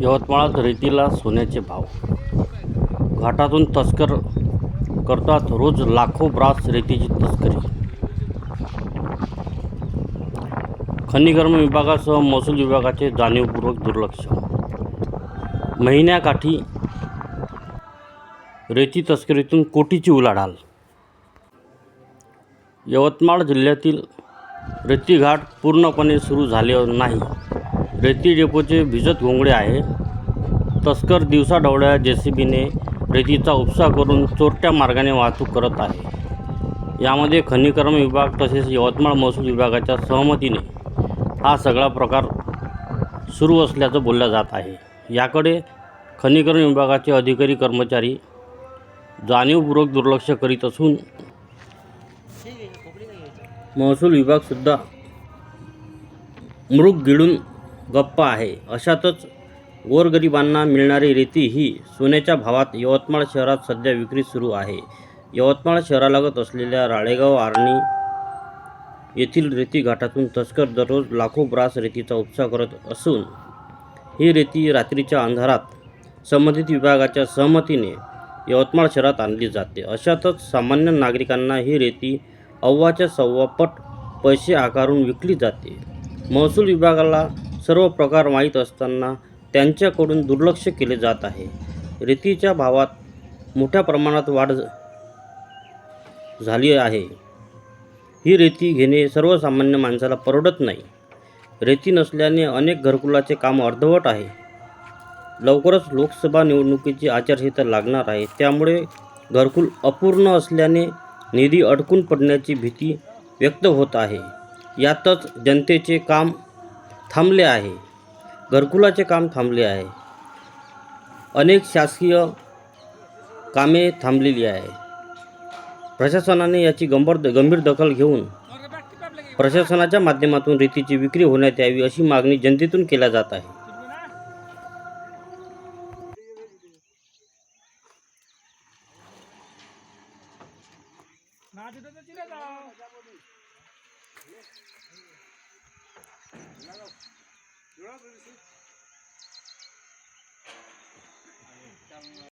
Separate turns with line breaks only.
यवतमाळात रेतीला सोन्याचे भाव. घाटातून तस्कर करतात रोज लाखो ब्रास रेतीची तस्करी. खनिकर्म विभागासह महसूल विभागाचे जाणीवपूर्वक दुर्लक्ष. महिन्याकाठी रेती तस्करीतून कोटीची उलाढाल. यवतमाळ जिल्ह्यातील रेतीघाट पूर्णपणे सुरू झाले नाही. रेती डेपोचे भिजत घोंगडे आहे. तस्कर दिवसाढवळ्या जे सी बीने रेतीचा उपसा करून चोरट्या मार्गाने वाहतूक करत आहे. यामध्ये खनिकर्म विभाग तसेच यवतमाळ महसूल विभागाच्या सहमतीने हा सगळा प्रकार सुरू असल्याचं बोललं जात आहे. याकडे खनिकर्म विभागाचे अधिकारी कर्मचारी जाणीवपूर्वक दुर्लक्ष करीत असून महसूल विभागसुद्धा मृग गिळून गप्प आहे. अशातच गोरगरिबांना मिळणारी रेती ही सोन्याच्या भावात यवतमाळ शहरात सध्या विक्री सुरू आहे. यवतमाळ शहरालगत असलेल्या राळेगाव आर्णी येथील रेती घाटातून तस्कर दररोज लाखो ब्रास रेतीचा उपसा करत असून ही रेती रात्रीच्या अंधारात संबंधित विभागाच्या सहमतीने यवतमाळ शहरात आणली जाते. अशातच सामान्य नागरिकांना ही रेती अव्वाच्या सव्वापट पैसे आकारून विकली जाते. महसूल विभागाला सर्व प्रकार माहीत असताना त्यांच्याकडून दुर्लक्ष केले जात आहे. रेतीच्या भावात मोठ्या प्रमाणात वाढ झाली आहे. ही रेती घेणे सर्वसामान्य माणसाला परवडत नाही. रेती नसल्याने अनेक घरकुलाचे काम अर्धवट आहे. लवकरच लोकसभा निवडणुकीची आचारसंहिता लागणार आहे. त्यामुळे घरकुल अपूर्ण असल्याने निधी अडकून पडण्याची भीती व्यक्त होत आहे. यातच जनतेचे काम थांबले आहे. घरकुलाचे काम थांबले आहे. अनेक शासकीय कामे थांबलेली आहे. प्रशासनाने याची गंभीर गंभीर दखल घेऊन प्रशासनाच्या माध्यमातून रेतीची विक्री होण्यात यावी अशी मागणी जनतेतून केल्या जात आहे.
Hello.